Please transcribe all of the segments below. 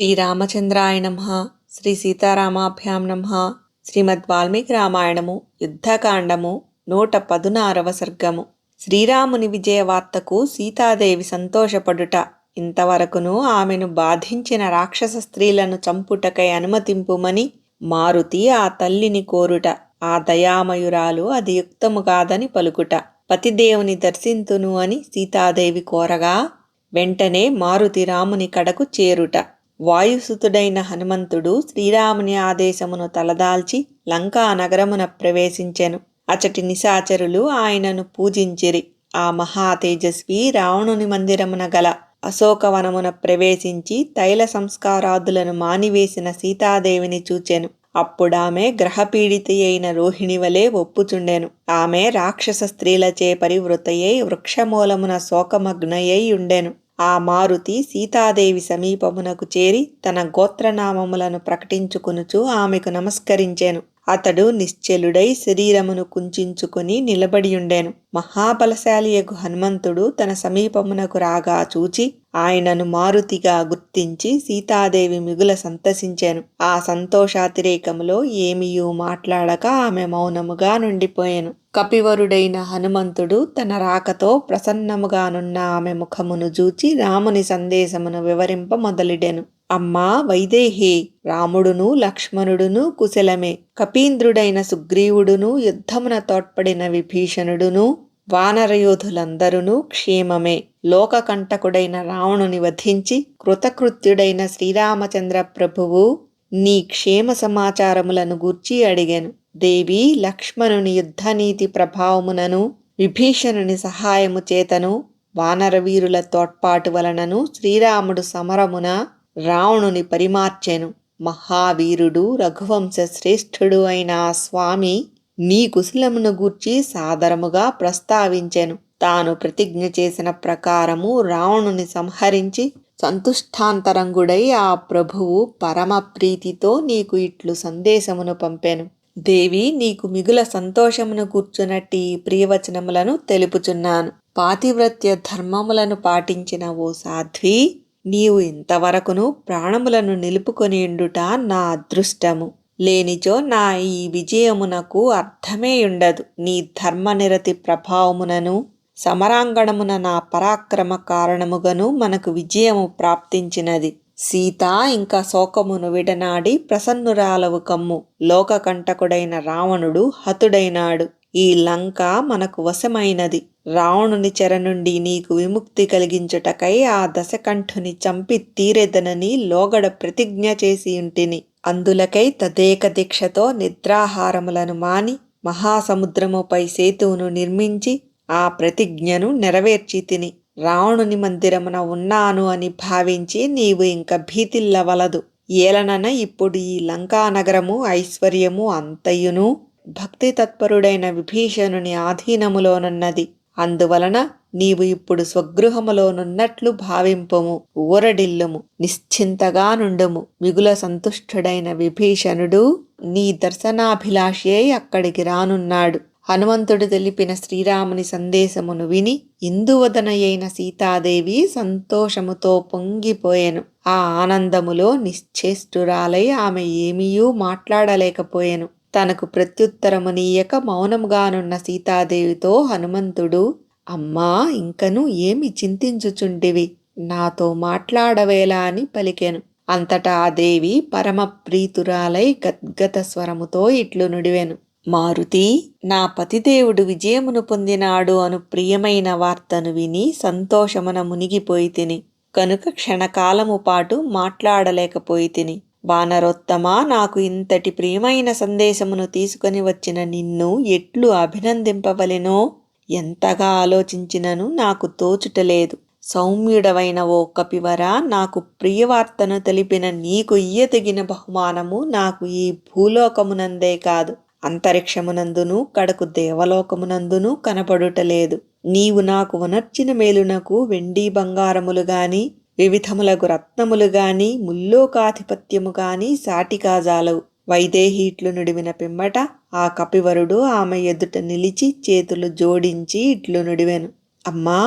శ్రీరామచంద్రాయ నమ. శ్రీ సీతారామాభ్యాం నమ. శ్రీమద్ వాల్మీకి రామాయణము యుద్ధకాండము నూట పదునారవ సర్గము. శ్రీరాముని విజయ వార్తకు సీతాదేవి సంతోషపడుట. ఇంతవరకును ఆమెను బాధించిన రాక్షస స్త్రీలను చంపుటకై అనుమతింపుమని మారుతి ఆ తల్లిని కోరుట. ఆ దయామయురాలు అది యుక్తము కాదని పలుకుట. పతిదేవుని దర్శింతును అని సీతాదేవి కోరగా వెంటనే మారుతి రాముని కడకు చేరుట. వాయుసుతుడైన హనుమంతుడు శ్రీరాముని ఆదేశమును తలదాల్చి లంకా నగరమున ప్రవేశించెను. అచటి నిశాచరులు ఆయనను పూజించిరి. ఆ మహా తేజస్వి రావణుని మందిరమున గల అశోకవనమున ప్రవేశించి తైల సంస్కారాదులను మానివేసిన సీతాదేవిని చూచెను. అప్పుడామె గ్రహపీడితి అయిన రోహిణి వలె ఒప్పుచుండెను. ఆమె రాక్షస స్త్రీలచే పరివృతయై వృక్షమూలమున శోకమగ్నయై ఉండెను. ఆ మారుతి సీతాదేవి సమీపమునకు చేరి తన గోత్రనామములను ప్రకటించుకొనుచు ఆమెకు నమస్కరించెను. అతడు నిశ్చలుడై శరీరమును కుంచుకొని నిలబడియుండెను. మహాబలశాలియగు హనుమంతుడు తన సమీపమునకు రాగా చూచి ఆయనను మారుతిగా గుర్తించి సీతాదేవి మిగుల సంతసించాను. ఆ సంతోషాతిరేకములో ఏమియూ మాట్లాడక ఆమె మౌనముగా నుండిపోయాను. కపివరుడైన హనుమంతుడు తన రాకతో ప్రసన్నముగానున్న ఆమె ముఖమును చూచి రాముని సందేశమును వివరింప మొదలిడెను. అమ్మా వైదేహి రాముడును లక్ష్మణుడును కుశలమే కపీంద్రుడైన సుగ్రీవుడును యుద్ధమున తోడ్పడిన విభీషణుడును వానరయోధులందరూ క్షేమమే. లోకకంటకుడైన రావణుని వధించి కృతకృత్యుడైన శ్రీరామచంద్ర ప్రభువు నీ క్షేమ సమాచారములను గూర్చి అడిగాను. దేవి లక్ష్మణుని యుద్ధనీతి ప్రభావమునను విభీషణుని సహాయము చేతను వానరవీరుల తోడ్పాటు వలనను శ్రీరాముడు సమరమున రావణుని పరిమార్చెను. మహావీరుడు రఘువంశ శ్రేష్ఠుడు అయిన స్వామి నీ కుశలమును గూర్చి సాదరముగా ప్రస్తావించెను. తాను ప్రతిజ్ఞ చేసిన ప్రకారము రావణుని సంహరించి సంతుష్టాంతరంగుడై ఆ ప్రభువు పరమ ప్రీతితో నీకు ఇట్లు సందేశమును పంపెను. దేవి నీకు మిగుల సంతోషమును కూర్చున్నట్టి ప్రియవచనములను తెలుపుచున్నాను. పాతివ్రత్య ధర్మములను పాటించిన ఓ సాధ్వి నీవు ఇంతవరకును ప్రాణములను నిలుపుకొనియుండుట నా అదృష్టము. లేనిచో నా ఈ విజయమునకు అర్థమే ఉండదు నీ ధర్మనిరతి ప్రభావమునను సమరాంగణమున నా పరాక్రమ కారణముగను మనకు విజయము ప్రాప్తించినది. సీత ఇంకా శోకమును విడనాడి ప్రసన్నురాలవు కమ్ము. లోకకంటకుడైన రావణుడు హతుడైనాడు. ఈ లంక మనకు వశమైనది. రావణుని చెర నుండి నీకు విముక్తి కలిగించుటకై ఆ దశకంఠుని చంపి తీరెదనని లోగడ ప్రతిజ్ఞ చేసి ఉంటిని. అందులకై తదేక దీక్షతో నిద్రాహారములను మాని మహాసముద్రముపై సేతువును నిర్మించి ఆ ప్రతిజ్ఞను నెరవేర్చి తిని రావణుని మందిరమున ఉన్నాను అని భావించి నీవు ఇంక భీతిల్లవలదు. ఏలనన ఇప్పుడు ఈ లంకానగరము ఐశ్వర్యము అంతయును. భక్తి తత్పరుడైన విభీషణుని ఆధీనములోనున్నది. అందువలన నీవు ఇప్పుడు స్వగృహములోనున్నట్లు భావింపము ఊరడిల్లుము నిశ్చింతగా నుండుము. మిగుల సంతుష్టుడైన విభీషణుడు నీ దర్శనాభిలాషే అక్కడికి రానున్నాడు. హనుమంతుడు తెలిపిన శ్రీరాముని సందేశమును విని ఇందువదనయైన సీతాదేవి సంతోషముతో పొంగిపోయెను. ఆ ఆనందములో నిశ్చేష్టురాలై ఆమె ఏమీయూ మాట్లాడలేకపోయెను. తనకు ప్రత్యుత్తరమునీయక మౌనముగానున్న సీతాదేవితో హనుమంతుడు అమ్మా ఇంకను ఏమి చింతించుచుంటివి నాతో మాట్లాడవేలా అని పలికెను. అంతటా ఆ దేవి పరమ ప్రీతురాలై గద్గత స్వరముతో ఇట్లు నుడివెను. మారుతి నా పతిదేవుడు విజయమును పొందినాడు అను ప్రియమైన వార్తను విని సంతోషమున మునిగిపోయి తిని. కనుక క్షణకాలము పాటు మాట్లాడలేకపోయి తిని. వానరోత్తమా నాకు ఇంతటి ప్రియమైన సందేశమును తీసుకొని వచ్చిన నిన్ను ఎట్లు అభినందింపవలెనో? ఎంతగా ఆలోచించినను నాకు తోచుటలేదు. సౌమ్యుడవైన ఓ కపివర నాకు ప్రియవార్తను తెలిపిన నీకు ఇయ్యతగిన బహుమానము నాకు ఈ భూలోకమునందే కాదు. అంతరిక్షమునందును కడకు దేవలోకమునందును కనపడుటలేదు. నీవు నాకు వనర్చిన మేలునకు వెండి బంగారములు గాని వివిధములకు రత్నములు గాని ముల్లోకాధిపత్యము గాని సాటికాజాలవు వైదేహిట్లు నుడివిన పిమ్మట ఆ కపివరుడు ఆమె ఎదుట నిలిచి చేతులు జోడించి ఇట్లు నుడివెను. అమ్మా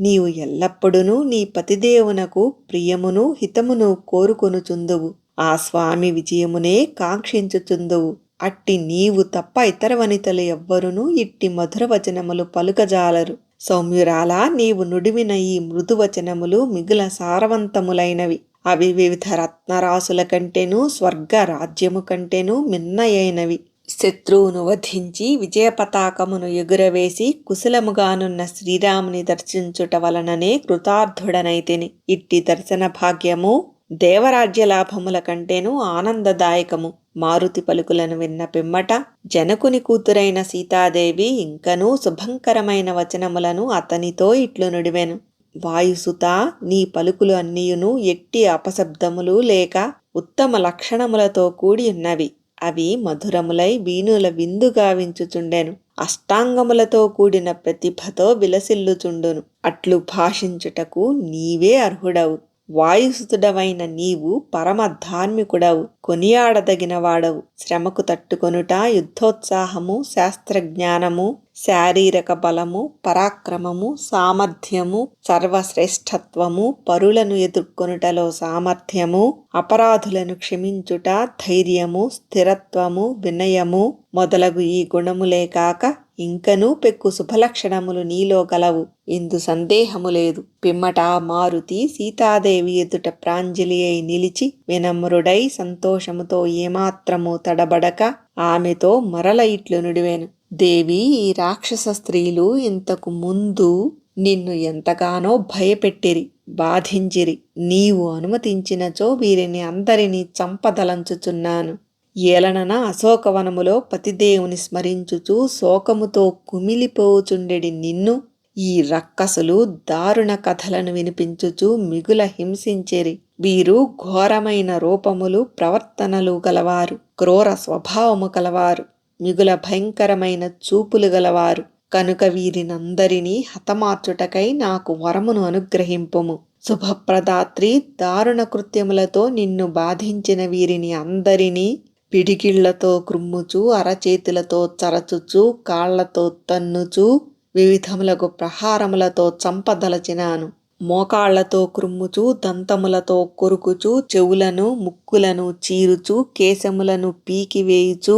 నీవు ఎల్లప్పుడూ నీ పతిదేవునకు ప్రియమును హితమును కోరుకొనుచుందువు. ఆ స్వామి విజయమునే కాంక్షించుచుందువు. అట్టి నీవు తప్ప ఇతర వనితలు ఎవ్వరునూ ఇట్టి మధుర వచనములు పలుకజాలరు. సౌమ్యురాలా నీవు నుడివిన ఈ మృదువచనములు మిగుల సారవంతములైనవి. అవి వివిధ రత్నరాసుల కంటేను స్వర్గ రాజ్యము కంటేను మిన్నయైనవి. శత్రువును వధించి విజయ పతాకమును ఎగురవేసి కుశలముగానున్న శ్రీరాముని దర్శించుట వలననే కృతార్థుడనైతిని. ఇట్టి దర్శన భాగ్యము దేవరాజ్య లాభముల కంటేనూ ఆనందదాయకము. మారుతి పలుకులను విన్న పిమ్మట జనకుని కూతురైన సీతాదేవి ఇంకనూ శుభంకరమైన వచనములను అతనితో ఇట్లు నుడివెను. వాయుసుత నీ పలుకులు అన్నియును ఎట్టి అపశబ్దములు లేక ఉత్తమ లక్షణములతో కూడి ఉన్నవి. అవి మధురములై వీణుల విందుగా వించుచుండెను అష్టాంగములతో కూడిన ప్రతిభతో విలసిల్లుచుండును. అట్లు భాషించుటకు నీవే అర్హుడవు. వాయుసుతుడవైన నీవు పరమ ధార్మికుడవు కొనియాడదగిన వాడవు శ్రమకు తట్టుకొనుట యుద్ధోత్సాహము శాస్త్రజ్ఞానము శారీరక బలము పరాక్రమము సామర్థ్యము సర్వశ్రేష్ఠత్వము పరులను ఎదుర్కొనుటలో సామర్థ్యము అపరాధులను క్షమించుట ధైర్యము స్థిరత్వము వినయము మొదలగు ఈ గుణములే కాక ఇంకనూ పెక్కు శుభలక్షణములు నీలో గలవు. ఇందు సందేహము లేదు. పిమ్మట మారుతి సీతాదేవి ఎదుట ప్రాంజలి అయి నిలిచి వినమ్రుడై సంతోషముతో ఏమాత్రము తడబడక ఆమెతో మరల ఇట్లు నుడివేను. దేవి ఈ రాక్షస స్త్రీలు ఇంతకు ముందు నిన్ను ఎంతగానో భయపెట్టిరి బాధించిరి. నీవు అనుమతించినచో వీరిని అందరినీ చంపదలంచుచున్నాను. ఏలనన అశోకవనములో పతిదేవుని స్మరించుచు శోకముతో కుమిలిపోచుండెడి నిన్ను. ఈ రక్కసులు దారుణ కథలను వినిపించుచు మిగుల హింసించేరి. వీరు ఘోరమైన రూపములు ప్రవర్తనలు గలవారు క్రూర స్వభావము కలవారు మిగుల భయంకరమైన చూపులు గలవారు. కనుక వీరినందరినీ హతమార్చుటకై నాకు వరమును అనుగ్రహింపుము. శుభప్రదాత్రి దారుణ కృత్యములతో నిన్ను బాధించిన వీరిని అందరినీ పిడికిళ్ళతో క్రుమ్ముచు అరచేతులతో చరచుచు కాళ్ళతో తన్నుచు వివిధములకు ప్రహారములతో చంపదలచినాను. మోకాళ్ళతో క్రుమ్ముచు దంతములతో కొరుకుచు చెవులను ముక్కులను చీరుచు కేశములను పీకివేయుచు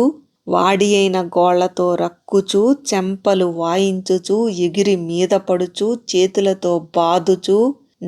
వాడి అయిన గోళ్ళతో రక్కుచు చెంపలు వాయించుచు ఎగిరి మీద పడుచు చేతులతో బాదుచు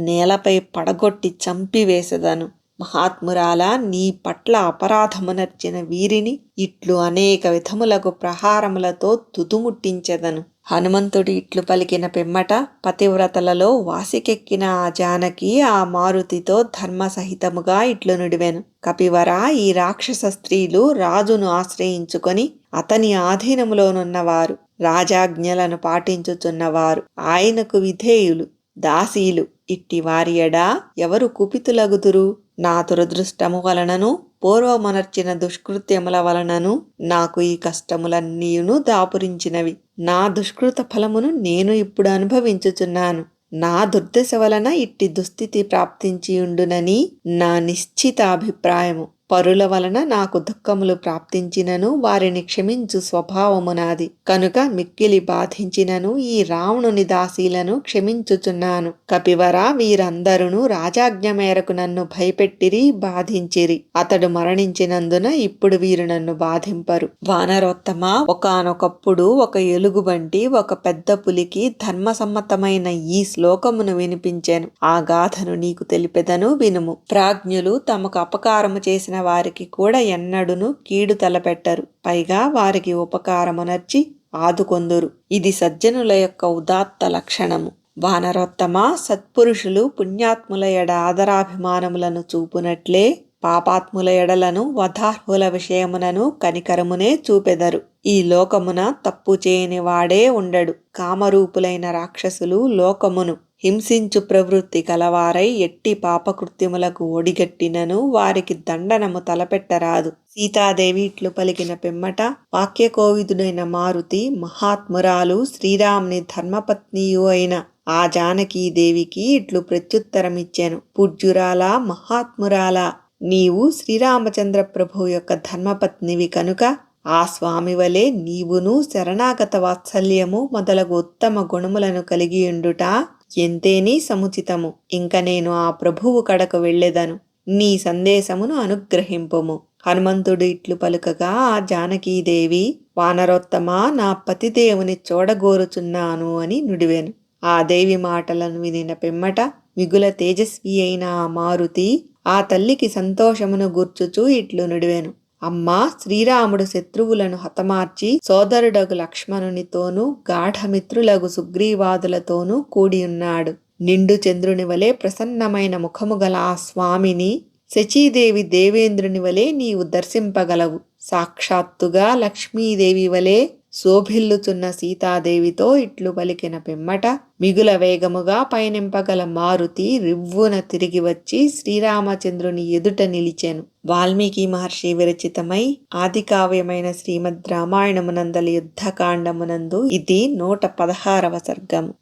నేలపై పడగొట్టి చంపివేసెదను. మహాత్మురాల నీ పట్ల అపరాధమునర్చిన వీరిని ఇట్లు అనేక విధములకు ప్రహారములతో తుతుముట్టించెదను హనుమంతుడు ఇట్లు పలికిన పిమ్మట పతివ్రతలలో వాసికెక్కిన ఆ జానకి ఆ మారుతితో ధర్మసహితముగా ఇట్లు నుడివెను. కపివర ఈ రాక్షస స్త్రీలు రాజును ఆశ్రయించుకొని అతని ఆధీనములోనున్నవారు రాజాజ్ఞలను పాటించుచున్నవారు ఆయనకు విధేయులు దాసీలు. ఇట్టి వారియడా ఎవరు కుపితులగుదురు? నా దురదృష్టము వలనను పూర్వమనర్చిన దుష్కృత్యముల వలనను నాకు ఈ కష్టములన్నీయును దాపురించినవి. నా దుష్కృత ఫలమును నేను ఇప్పుడు అనుభవించుచున్నాను. నా దుర్దశ వలన ఇట్టి దుస్థితి ప్రాప్తించియుండునని నా నిశ్చిత అభిప్రాయము పరుల వలన నాకు దుఃఖములు ప్రాప్తించినను వారిని క్షమించు స్వభావము నాది. కనుక మిక్కిలి బాధించినను ఈ రావణుని దాసీలను క్షమించుచున్నాను. కపివర వీరందరూ రాజాజ్ఞ మేరకు నన్ను భయపెట్టిరి బాధించిరి. అతడు మరణించినందున ఇప్పుడు వీరు నన్ను బాధింపరు. వానరోత్తమ ఒకనొకప్పుడు ఒక ఎలుగుబంటి ఒక పెద్ద పులికి ధర్మసమ్మతమైన ఈ శ్లోకమును వినిపించాను. ఆ గాథను నీకు తెలిపెదను వినుము. ప్రాజ్ఞులు తమకు అపకారము చేసిన చేసిన వారికి కూడా ఎన్నడును కీడు తలపెట్టరు. పైగా వారికి ఉపకారమునర్చి ఆదుకొందురు. ఇది సజ్జనుల యొక్క ఉదాత్త లక్షణము. వానరోత్తమ సత్పురుషులు పుణ్యాత్ముల ఎడ ఆదరాభిమానములను చూపునట్లే పాపాత్ముల ఎడలను వధార్హుల విషయమునను కనికరమునే చూపెదరు. ఈ లోకమున తప్పు చేయని వాడే ఉండడు. కామరూపులైన రాక్షసులు లోకమును హింసించు ప్రవృత్తి కలవారై ఎట్టి పాపకృత్యములకు ఒడిగట్టినను వారికి దండనము తలపెట్టరాదు. సీతాదేవి ఇట్లు పలికిన పిమ్మట వాక్యకోవిదుడైన మారుతి మహాత్మురాలు శ్రీరాముని ధర్మపత్నియు అయిన ఆ జానకీదేవికి ఇట్లు ప్రత్యుత్తరమిచ్చాను. పూజ్యురాల మహాత్మురాల నీవు శ్రీరామచంద్ర ప్రభు యొక్క ధర్మపత్నివి కనుక ఆ స్వామి వలె నీవును శరణాగత వాత్సల్యము మొదలగు ఉత్తమ గుణములను కలిగియుండుట ఎంతేని సముచితము. ఇంక నేను ఆ ప్రభువు కడకు వెళ్ళెదను. నీ సందేశమును అనుగ్రహింపుము. హనుమంతుడు ఇట్లు పలుకగా ఆ జానకీదేవి వానరోత్తమ నా పతిదేవుని చూడగోరుచున్నాను అని నుడివెను. ఆ దేవి మాటలను వినిన పిమ్మట మిగుల తేజస్వి అయిన ఆ మారుతి ఆ తల్లికి సంతోషమును గూర్చుచూ ఇట్లు నుడివెను. అమ్మా శ్రీరాముడు శత్రువులను హతమార్చి సోదరుడగు లక్ష్మణునితోనూ గాఢమిత్రులగు సుగ్రీవాదులతోనూ కూడియున్నాడు. నిండు చంద్రుని వలె ప్రసన్నమైన ముఖము గల ఆ స్వామిని శచీదేవి దేవేంద్రుని వలె నీవు దర్శింపగలవు. సాక్షాత్తుగా లక్ష్మీదేవి వలె శోభిల్లుచున్న సీతాదేవితో ఇట్లు పలికిన పిమ్మట మిగుల వేగముగా పయనింపగల మారుతి రివ్వున తిరిగి వచ్చి శ్రీరామచంద్రుని ఎదుట నిలిచెను. వాల్మీకి మహర్షి విరచితమై ఆదికావ్యమైన శ్రీమద్ రామాయణమునందలి యుద్ధకాండమునందు ఇది నూట పదహారవ సర్గము.